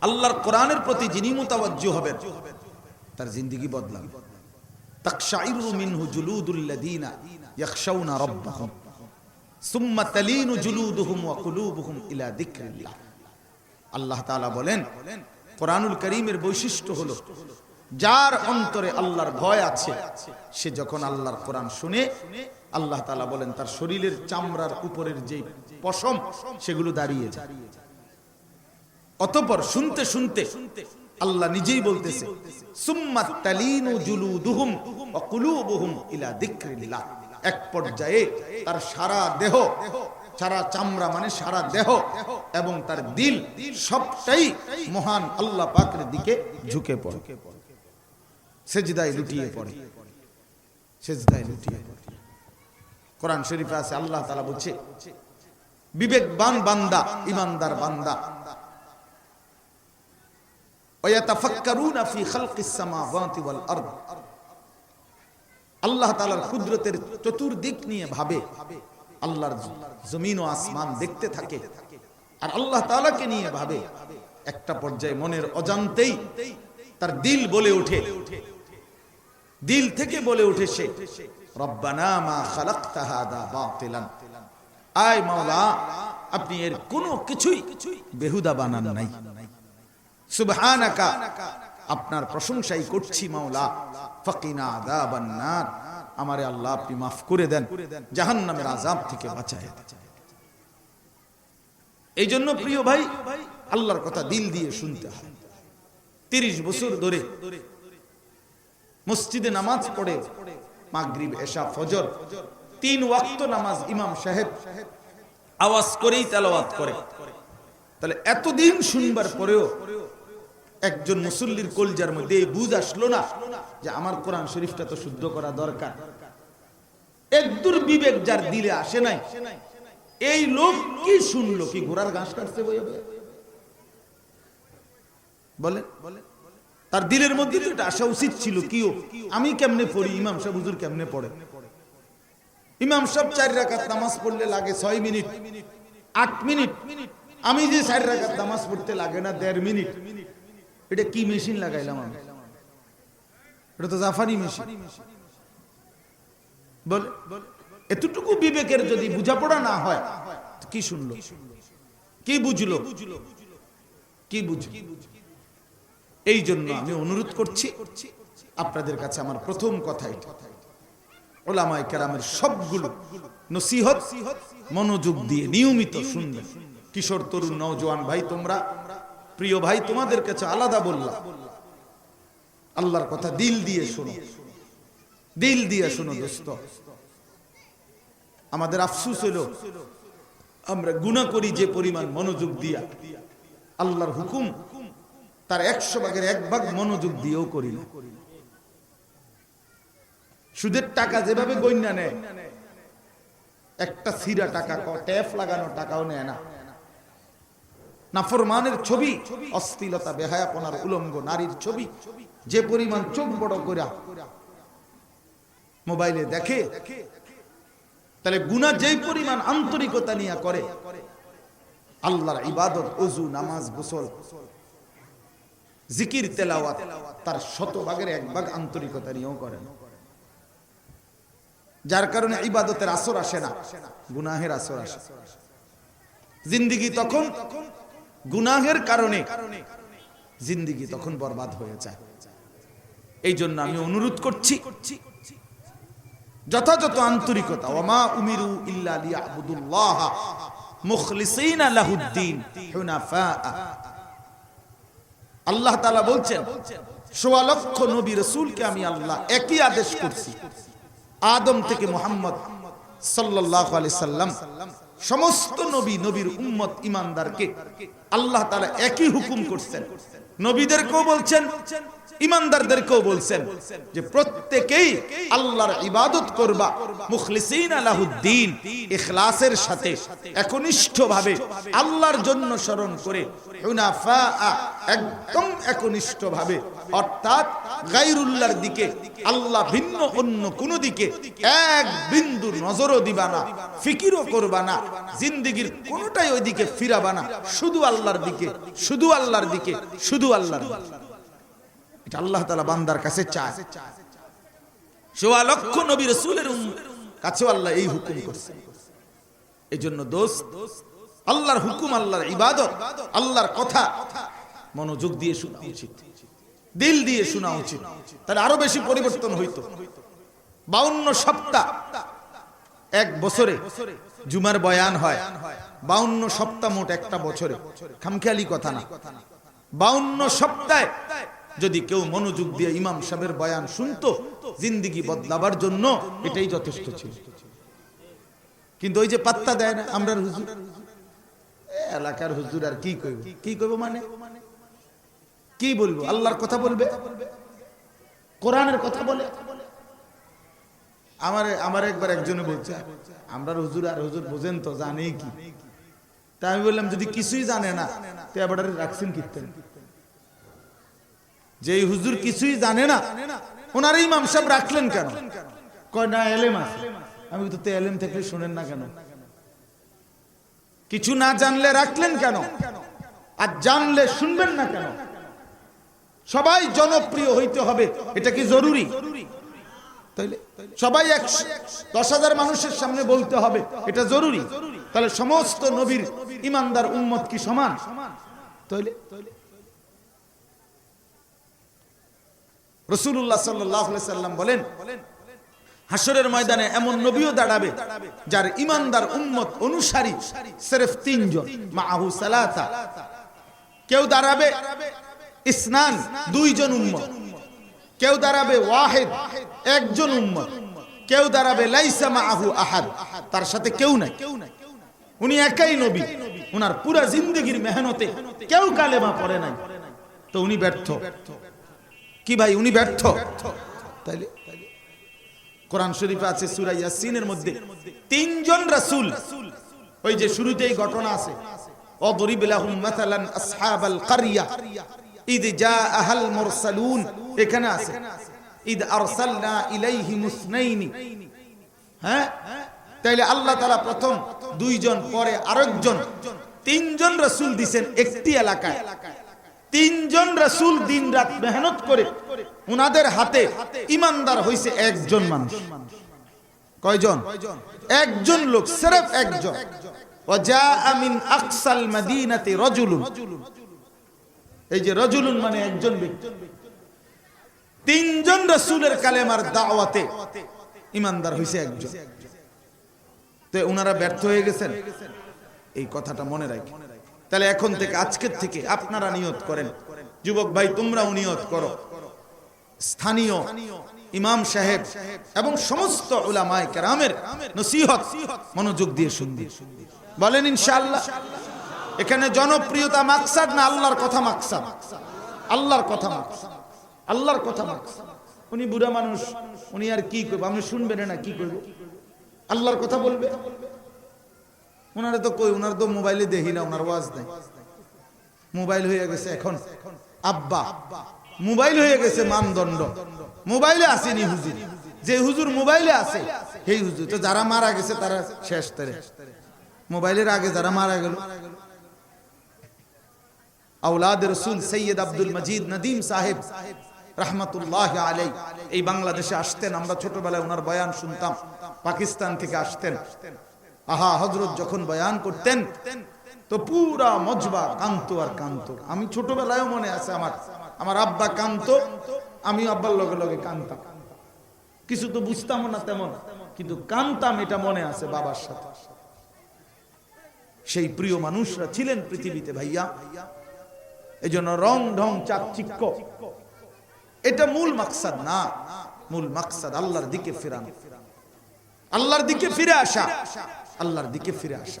আল্লাহর কোরআনের প্রতি যিনি মোতাবজ্জ হবেন, তার জিন্দিগি যিকরিল্লাহ। আল্লাহ বৈশিষ্ট্য হলো, যার অন্তরে আল্লাহর ভয় আছে, সে যখন আল্লাহর কোরআন শুনে, আল্লাহ বলেন, তার শরীরের চামড়ার উপরের যে পশম, সেগুলো দাঁড়িয়ে যায়। অতঃপর শুনতে শুনতে আল্লাহ নিজেই বলতেছে এক পর্যায়ে তার সারা দেহ, সারা চামড়া মানে সারা দেহ এবং তার দিল সবটাই মহান আল্লাহ পাকের দিকে ঝুঁকে পড়ে। সেজদায় লুটিয়ে পড়ে। সেজদায় লুটিয়ে পড়ে। কোরআন শরীফে আছে, আল্লাহ তাআলা বলছে, বিবেকবান বান্দা, ইমানদার বান্দা আল্লাহ তাআলার কুদরতের চতুর্দিক নিয়ে ভাবে, আল্লাহর জমিন ও আসমান দেখতে থাকে, আর আল্লাহ নিয়ে ভাবে। একটা পর্যায়ে মনের অজান্তেই তার দিল বলে ওঠে। দিল থেকে বলে উঠে সে, রব্বানা মা হাদা বাতিলান। আয় মাওলা, আপনি এর কোনো কিছুই বেহুদা বানান নাই। সুবহানাকা। আপনার প্রশংসাই করছি, মাওলা। ফাকিনা আযাবান নার। আমারে আল্লাহ আপনি মাফ করে দেন। জাহান্নামের আযাব থেকে বাঁচায় এই জন্য প্রিয় ভাই, আল্লাহর কথা দিল দিয়ে শুনতে হয়। তিরিশ বছর ধরে মসজিদে নামাজ পড়ে, মাগরিব, এশা, ফজর, তিন ওয়াক্ত নামাজ ইমাম সাহেব আওয়াজ করেই তেলাওয়াত করে। তাহলে এতদিন শুনবার পরেও একজন মুসল্লির কলজার মধ্যে এই বুঝ আসলো না যে আমার কোরআন শরীফটা তো শুদ্ধ করা দরকার। একদূর বিবেক যার দিলে আসে নাই। এই লোক কি শুনলো? কি ঘোড়ার ঘাস কাটছে? বলে তার দিলের মধ্যে তো এটা আসা উচিত ছিল কিও? আমি কেমনে পড়ি? ইমাম সাহেব হুজুর কেমনে পড়ে? ইমাম সাহেব চার রাকাত নামাজ পড়লে লাগে ছয় মিনিট, আট মিনিট। আমি যে চার রাকাত নামাজ পড়তে লাগে না, দেড় মিনিট। এটা কি মেশিন লাগাইলাম আমি? এটা তো জাফারি মেশিন। বলে এতটুকু বিবেকের যদি বুঝাপড়া না হয় কি শুনলো? কি বুঝলো? কি বুঝলো? এই জন্য আমি অনুরোধ করছি, আপনাদের কাছে আমার প্রথম কথা ওলামায় কেরামের সবগুলো নসিহত, মনোযোগ দিয়ে নিয়মিত শুনবেন। কিশোর, তরুণ, নওজোয়ান ভাই, তোমরা প্রিয় ভাই, তোমাদের কাছে আলাদা বললাম। আল্লাহর কথা দিল দিয়ে শোনো। দিল দিয়ে শোনো দোস্ত। আমাদের আফসুস হলো, আমরা গুণা করি যে পরিমাণ মনোযোগ দিয়া। আল্লাহর হুকুম, তার একশো ভাগের এক ভাগ মনোযোগ দিয়েও করি না। সুদের টাকা যেভাবে গণ্যা নেয়, একটা সিরা টাকা ট্যাপ লাগানো টাকাও নেয় না। নাফরমানের ছবি, অশ্লীলতা, বেহায়াপনার উলঙ্গ নারীর ছবি, যে পরিমাণ চোখ বড় করে মোবাইলে দেখে, তাহলে গুনা যেই পরিমাণ আন্তরিকতা নিয়ে করে, আল্লাহর ইবাদত অজু নামাজ, গোসল, জিকির, তেলাওয়াত, তার শতভাগের এক ভাগ আন্তরিকতা নিয়েও করেন যার কারণে ইবাদতের আসর আসে না, গুনাহের আসর আসে। জিন্দিগি তখন গুনাহের কারণে জিন্দিগি তখন বরবাদ হয়ে যায়। এই জন্য আমি অনুরোধ করছি, যথাযথ আন্তরিকতা ওমা উমিরু ইল্লা লিয়াবুদুল্লাহ মুখলিসিনা লাহুদ্দিন হুনাফা আল্লাহ তাআলা বলছেন, সোয়া লক্ষ নবী রাসূলকে আমি আল্লাহ একই আদেশ করছি, আদম থেকে মোহাম্মদ সাল্লাল্লাহু আলাইহি সাল্লাম। সমস্ত নবী নবীর উম্মত ইমানদারকে আল্লাহ তারা একই হুকুম করছেন। নবীদেরকেও বলছেন, ইমানদারদেরকেও বলছেন যে প্রত্যেকেই আল্লাহর ইবাদত করবা, মুখলিসিন আলাহুদ্দিন, ইখলাসের সাথে, একনিষ্ঠভাবে আল্লাহর জন্য স্মরণ করে হুনাফা একদম একনিষ্ঠ ভাবে অর্থাৎ গাইরুল্লাহর দিকে, আল্লাহ ভিন্ন, অন্য কোন দিকে এক বিন্দু নজরও দিবা না, ফিকিরও করবা না, জিন্দিগির কোনটাই ওই দিকে ফিরাবা না, শুধু আল্লাহর দিকে, শুধু আল্লাহর দিকে, শুধু আল্লাহর এটা আল্লাহ তাআলা বান্দার কাছে চায়। সোয়া লক্ষ নবী রসুলের কাছেও আল্লাহ এই হুকুম করছে। এই জন্য দোস্ত, আল্লাহর হুকুম, আল্লাহর ইবাদত, আল্লাহর কথা মনোযোগ দিয়ে শোনা উচিত। দিল দিয়ে শোনা উচিত। তাহলে আরও বেশি পরিবর্তন হইতো। বাউন্ন সপ্তাহ। এক বছরে জুমার বয়ান হয়। বাউন্ন সপ্তাহ মোট একটা বছরে। খামখেয়ালি কথা না। বাউন্ন সপ্তাহে যদি কেউ মনোযোগ দিয়ে ইমাম সাহেবের বয়ান শুনতো, জিন্দিগি বদলাবার জন্য এটাই যথেষ্ট ছিল। কিন্তু ওই যে পাত্তা দেয় না, আমরা হুজুর এলাকার হুজুর আর কি কইব? কি কইব মানে? কি বলব? আল্লাহর কথা বলবে? কোরআনের কথা বলে? আমার আমার একবার একজনে বলছে, আমরা হুজুর আর হুজুর বোঝেন তো, জানে কি? তা আমি বললাম, যদি কিছুই জানে না, তো এবার রাখছেন কীর্তন। যে হুজুর কিছুই জানে না ওনার ইমাম সাহেব রাখলেন কেন? কয়, না, এলেম আছে। আমি তো তে এলেম থেকে শোনেন না কেন? কিছু না জানলে রাখলেন কেন? আর জানলে শুনবেন না কেন? সবাই জনপ্রিয় হইতে হবে। এটা কি জরুরি? সবাই এক দশ হাজার মানুষের সামনে বলতে হবে, এটা জরুরি। তাহলে সমস্ত নবীর ইমানদার উম্মত কি সমান? রসুল্লাহ সাল্লাম বলেন হাসরের ময়দানে এমন নবীও দাঁড়াবে যার ইমানদার উম্মত অনুসারী সিরেফ তিনজন মাহু সালাতা। কেউ দাঁড়াবে ইসনান, দুইজন উম্মত। কেউ দাঁড়াবে ওয়াহেদ, একজন উম্মত। কেউ দাঁড়াবে লাইসা মাহু আহাদ, তার সাথে কেউ নাই। উনি একাই নবী, উনার পুরা জিন্দগির মেহনতে কেউ কালেমা পড়ে নাই। তো উনি ব্যর্থ। কি ভাই, উনি ব্যর্থ? তাইলে? কোরআন শরীফে আছে সূরা ইয়াসিনের মধ্যে তিনজন রাসূল। ওই যে শুরুতেই ঘটনা আছে, অদরিব লাহুম মাসালান আসহাবাল কারিয়া। ঈদ জা আহাল মুরসালুন, এখানে আছে। ঈদ আরসালনা ইলাইহি মুসনাইনি। হ্যাঁ? তাইলে আল্লাহ তাআলা প্রথম দুইজন, পরে আরেকজন। তিনজন রাসূল দিবেন একটি এলাকায়। তিনজন রাসূল দিন রাত মেহনত করে উনাদের হাতে ইমানদার হইছে একজন মানুষ। কয়জন? একজন লোক, সির্ফ একজন। ওয়া জা মিন আকসাল মাদিনাতি রাজুলুন। এই যে রজুলুন মানে একজন ব্যক্তি। তিনজন রাসূলের কালেমার দাওয়াতে ইমানদার হইছে একজন। তো ওনারা ব্যর্থ হয়ে গেছেন। এই কথাটা মনে রাখি। তাহলে এখন থেকে, আজকের থেকে আপনারা নিয়ত করেন। যুবক ভাই, তোমরাও নিয়ত করো। স্থানীয় ইমাম সাহেব এবং সমস্ত উলামায়ে কেরামের নসিহত মনোযোগ দিয়ে শুনবে। বলেন ইনশাআল্লাহ। এখানে জনপ্রিয়তা মাকসাদ না আল্লাহর কথা মাকসাদ? আল্লাহর কথা মাকসাদ। আল্লাহর কথা মাকসাদ। উনি বুড়া মানুষ, উনি আর কি করবে? আপনি শুনবেন না, কি করবে? আল্লাহর কথা বলবে? ওনারা তো কই ওনার তো মোবাইলে দেখি না ওনার ওয়াজ নাই। মোবাইল হয়ে গেছে এখন। আব্বা, মোবাইল হয়ে গেছে মানদণ্ড। মোবাইলে আসেনি হুজুর। যে হুজুর মোবাইলে আছে, সেই হুজুর। তো যারা মারা গেছে, তারা শেষ তারে। মোবাইলের আগে যারা মারা গেল আউলাদ রসুল সৈয়দ আব্দুল মজিদ নদীম সাহেব, রহমতুল্লাহ আলাই এই বাংলাদেশে আসতেন, আমরা ছোটবেলায় ওনার বয়ান শুনতাম, পাকিস্তান থেকে আসতেন। আহা হজরত যখন বয়ান করতেন, তো পুরা মজবা কান্ত আর কান্ত আমি ছোটবেলায়ও মনে আছে আমার আমার আব্বা কান্ত আমি আব্বার লগে লগে কানতাম কিছু তো বুঝতাম না তেমন, কিন্তু কানতাম এটা মনে আছে বাবার সাথে। সেই প্রিয় মানুষরা ছিলেন পৃথিবীতে, ভাইয়া। এই জন্য রং ঢং চাকচিক্য এটা মূল মাকসাদ না। মূল মাকসাদ আল্লাহর দিকে ফিরানো। আল্লাহর দিকে ফিরে আসা। আল্লাহর দিকে ফিরে আসা।